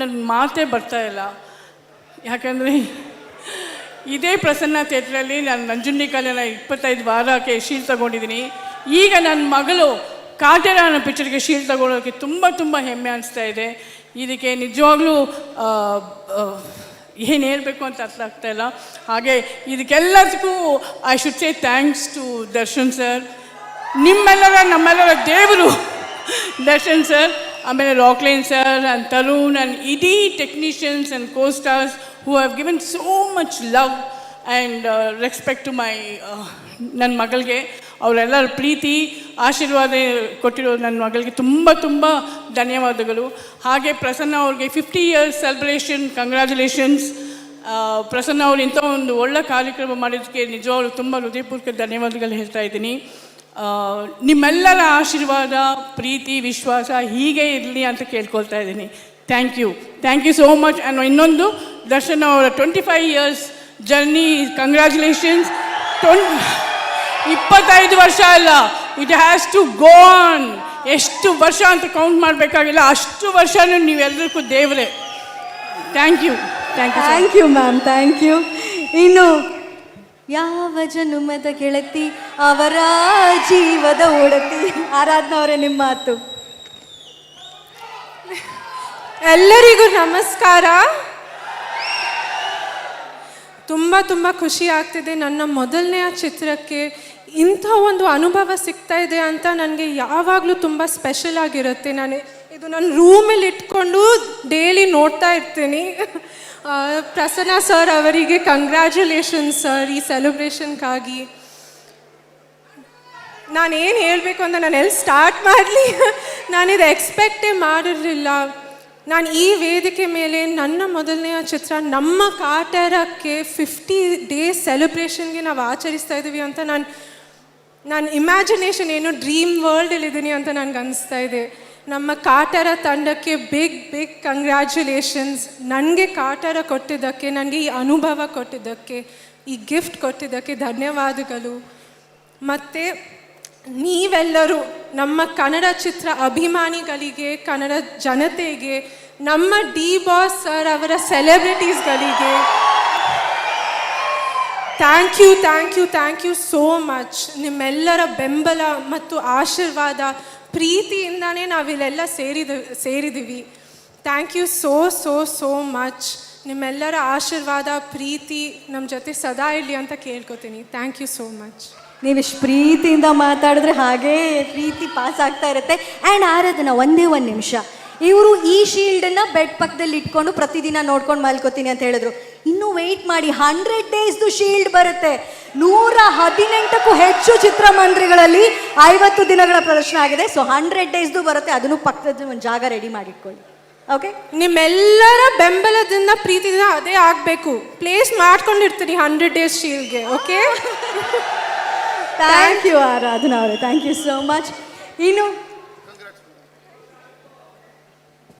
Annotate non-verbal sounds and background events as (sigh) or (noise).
ನನ್ನ ಮಾತೇ ಬರ್ತಾ ಇಲ್ಲ. ಯಾಕಂದರೆ ಇದೇ ಪ್ರಸನ್ನ ಥಿಯೇಟ್ರಲ್ಲಿ ನಾನು ನಂಜುಂಡಿ ಕಲ್ಯಾಣ ಇಪ್ಪತ್ತೈದು ವಾರಕ್ಕೆ ಶೀಲ್ ತಗೊಂಡಿದ್ದೀನಿ. ಈಗ ನನ್ನ ಮಗಳು ಕಾಟೇರ ಅನ್ನೋ ಪಿಕ್ಚರ್ಗೆ ಶೀಲ್ ತಗೊಳ್ಳೋಕ್ಕೆ ತುಂಬ ತುಂಬ ಹೆಮ್ಮೆ ಅನಿಸ್ತಾ ಇದೆ. ಇದಕ್ಕೆ ನಿಜವಾಗ್ಲೂ ಏನು ಹೇಳಬೇಕು ಅಂತ ಅರ್ಥ ಆಗ್ತಾ ಇಲ್ಲ. ಹಾಗೆ ಇದಕ್ಕೆಲ್ಲದಕ್ಕೂ I should say thanks to Darshan sir ನಿಮ್ಮೆಲ್ಲರ, ನಮ್ಮೆಲ್ಲರ ದೇವರು ದರ್ಶನ್ ಸರ್ ಆಮೇಲೆ Rockline sir and Tarun and ಇಡೀ technicians and co stars who have given so much love and respect to my ನನ್ನ ಮಗಳಿಗೆ. ಅವರೆಲ್ಲರ ಪ್ರೀತಿ, ಆಶೀರ್ವಾದ ಕೊಟ್ಟಿರೋ ನನ್ನ ಮಗಳಿಗೆ ತುಂಬ ತುಂಬ ಧನ್ಯವಾದಗಳು. ಹಾಗೆ ಪ್ರಸನ್ನ ಅವ್ರಿಗೆ fifty years celebration congratulations Prasanna ಅವರು ಇಂಥ ಒಂದು ಒಳ್ಳೆ ಕಾರ್ಯಕ್ರಮ ಮಾಡಿದ್ದಕ್ಕೆ ನಿಜವಾಗ್ಲೂ ತುಂಬ ಹೃದಯಪೂರ್ವಕ ಧನ್ಯವಾದಗಳು ಹೇಳ್ತಾ ಇದ್ದೀನಿ. ನಿಮ್ಮೆಲ್ಲರ ಆಶೀರ್ವಾದ ಪ್ರೀತಿ ವಿಶ್ವಾಸ ಹೀಗೆ ಇರಲಿ ಅಂತ ಕೇಳ್ಕೊಳ್ತಾ ಇದ್ದೀನಿ. Thank you thank you so much ಅನ್ನೋ ಇನ್ನೊಂದು ದರ್ಶನ್ ಅವರ twenty five years journey congratulations ಟ್ವೆಂ ಇಪ್ಪತ್ತೈದು ವರ್ಷ ಅಲ್ಲ it has to go on ಎಷ್ಟು ವರ್ಷ ಅಂತ ಕೌಂಟ್ ಮಾಡಬೇಕಾಗಿಲ್ಲ ಅಷ್ಟು ವರ್ಷನೂ ನೀವೆಲ್ಲರಿಗೂ ದೇವರೇ. Thank you thank you thank you ma'am thank you ಇನ್ನು ಯಾವ ಜನುಮದ ಗೆಳತಿ ಅವರ ಜೀವದ ಒಡತಿ. ಆರಾಧನವರೇ ನಿಮ್ಮ ಮಾತು. ಎಲ್ಲರಿಗೂ ನಮಸ್ಕಾರ. ತುಂಬ ತುಂಬ ಖುಷಿ ಆಗ್ತಿದೆ ನನ್ನ ಮೊದಲನೆಯ ಚಿತ್ರಕ್ಕೆ ಇಂಥ ಒಂದು ಅನುಭವ ಸಿಗ್ತಾ ಇದೆ ಅಂತ ನನಗೆ ಯಾವಾಗಲೂ ತುಂಬ ಸ್ಪೆಷಲ್ ಆಗಿರುತ್ತೆ. ನಾನು ಇದು ನನ್ನ ರೂಮಲ್ಲಿ ಇಟ್ಕೊಂಡು ಡೈಲಿ ನೋಡ್ತಾ ಇರ್ತೀನಿ. ಪ್ರಸನ್ನ ಸರ್ ಅವರಿಗೆ ಕಂಗ್ರ್ಯಾಚುಲೇಷನ್ ಸರ್ ಈ ಸೆಲೆಬ್ರೇಷನ್ಗಾಗಿ ನಾನು ಏನು ಹೇಳಬೇಕು ಅಂತ ನಾನು ಎಲ್ಲಿ ಸ್ಟಾರ್ಟ್ ಮಾಡಲಿ? (laughs) ನಾನಿದು ಎಕ್ಸ್ಪೆಕ್ಟೇ ಮಾಡಿರಲಿಲ್ಲ. ನಾನು ಈ ವೇದಿಕೆ ಮೇಲೆ ನನ್ನ ಮೊದಲನೆಯ ಚಿತ್ರ, ನಮ್ಮ ಕಾಟರಕ್ಕೆ ಫಿಫ್ಟಿ ಡೇ ಸೆಲೆಬ್ರೇಷನ್ಗೆ ನಾವು ಆಚರಿಸ್ತಾ ಇದ್ದೀವಿ ಅಂತ ನಾನು ನಾನು ಇಮ್ಯಾಜಿನೇಷನ್ ಏನು ಡ್ರೀಮ್ ವರ್ಲ್ಡಲ್ಲಿದ್ದೀನಿ ಅಂತ ನನಗೆ ಅನಿಸ್ತಾ ಇದೆ. ನಮ್ಮ ಕಾಟರ ತಂಡಕ್ಕೆ ಬಿಗ್ ಬಿಗ್ ಕಂಗ್ರ್ಯಾಚುಲೇಷನ್ಸ್ ನನಗೆ ಕಾಟರ ಕೊಟ್ಟಿದ್ದಕ್ಕೆ ನನಗೆ ಈ ಅನುಭವ ಕೊಟ್ಟಿದ್ದಕ್ಕೆ, ಈ ಗಿಫ್ಟ್ ಕೊಟ್ಟಿದ್ದಕ್ಕೆ ಧನ್ಯವಾದಗಳು. ಮತ್ತು ನೀವೆಲ್ಲರೂ ನಮ್ಮ ಕನ್ನಡ ಚಿತ್ರ ಅಭಿಮಾನಿಗಳಿಗೆ, ಕನ್ನಡ ಜನತೆಗೆ, ನಮ್ಮ ಡಿ ಬಾಸ್ ಸರ್ ಅವರ ಸೆಲೆಬ್ರಿಟೀಸ್ಗಳಿಗೆ thank you thank you thank you so much ನಿಮ್ಮೆಲ್ಲರ ಬೆಂಬಲ ಮತ್ತು ಆಶೀರ್ವಾದ ಪ್ರೀತಿಯಿಂದನೇ ನಾವಿಲ್ಲೆಲ್ಲ ಸೇರಿದ ಸೇರಿದ್ದೀವಿ thank you so so so much ನಿಮ್ಮೆಲ್ಲರ ಆಶೀರ್ವಾದ, ಪ್ರೀತಿ ನಮ್ಮ ಜೊತೆ ಸದಾ ಇರಲಿ ಅಂತ ಕೇಳ್ಕೊತೀನಿ. ಥ್ಯಾಂಕ್ ಯು ಸೋ ಮಚ್ ನೀವಿಷ್ಟು ಪ್ರೀತಿಯಿಂದ ಮಾತಾಡಿದ್ರೆ ಹಾಗೇ ಪ್ರೀತಿ ಪಾಸ್ ಆಗ್ತಾ ಇರುತ್ತೆ. ಆ್ಯಂಡ್ ಆರಾಧನಾ ಒಂದೇ ಒಂದು ನಿಮಿಷ. ಇವರು ಈ ಶೀಲ್ಡನ್ನು ಬೆಡ್ ಪಕ್ಕದಲ್ಲಿ ಇಟ್ಕೊಂಡು ಪ್ರತಿದಿನ ನೋಡ್ಕೊಂಡು ಮಲ್ಕೋತೀನಿ ಅಂತ ಹೇಳಿದ್ರು. ಇನ್ನೂ ವೆಯ್ಟ್ ಮಾಡಿ ಹಂಡ್ರೆಡ್ ಡೇಸ್ದು ಶೀಲ್ಡ್ ಬರುತ್ತೆ. ನೂರ ಹದಿನೆಂಟಕ್ಕೂ ಹೆಚ್ಚು ಚಿತ್ರಮಂದಿರಗಳಲ್ಲಿ ಐವತ್ತು ದಿನಗಳ ಪ್ರದರ್ಶನ ಆಗಿದೆ. ಸೊ ಹಂಡ್ರೆಡ್ ಡೇಸ್ದು ಬರುತ್ತೆ. ಅದನ್ನು ಪಕ್ಕದ ಒಂದು ಜಾಗ ರೆಡಿ ಮಾಡಿಟ್ಕೊಳ್ಳಿ. ಓಕೆ ನಿಮ್ಮೆಲ್ಲರ ಬೆಂಬಲದಿಂದ ಪ್ರೀತಿದಿಂದ ಅದೇ ಆಗಬೇಕು. ಪ್ಲೇಸ್ ಮಾಡ್ಕೊಂಡಿರ್ತೀನಿ ಹಂಡ್ರೆಡ್ ಡೇಸ್ ಶೀಲ್ಡ್ಗೆ ಓಕೆ ಥ್ಯಾಂಕ್ ಯು ಆರಾಧನಾ ಅವರೇ ಥ್ಯಾಂಕ್ ಯು ಸೋ ಮಚ್ ಇನ್ನು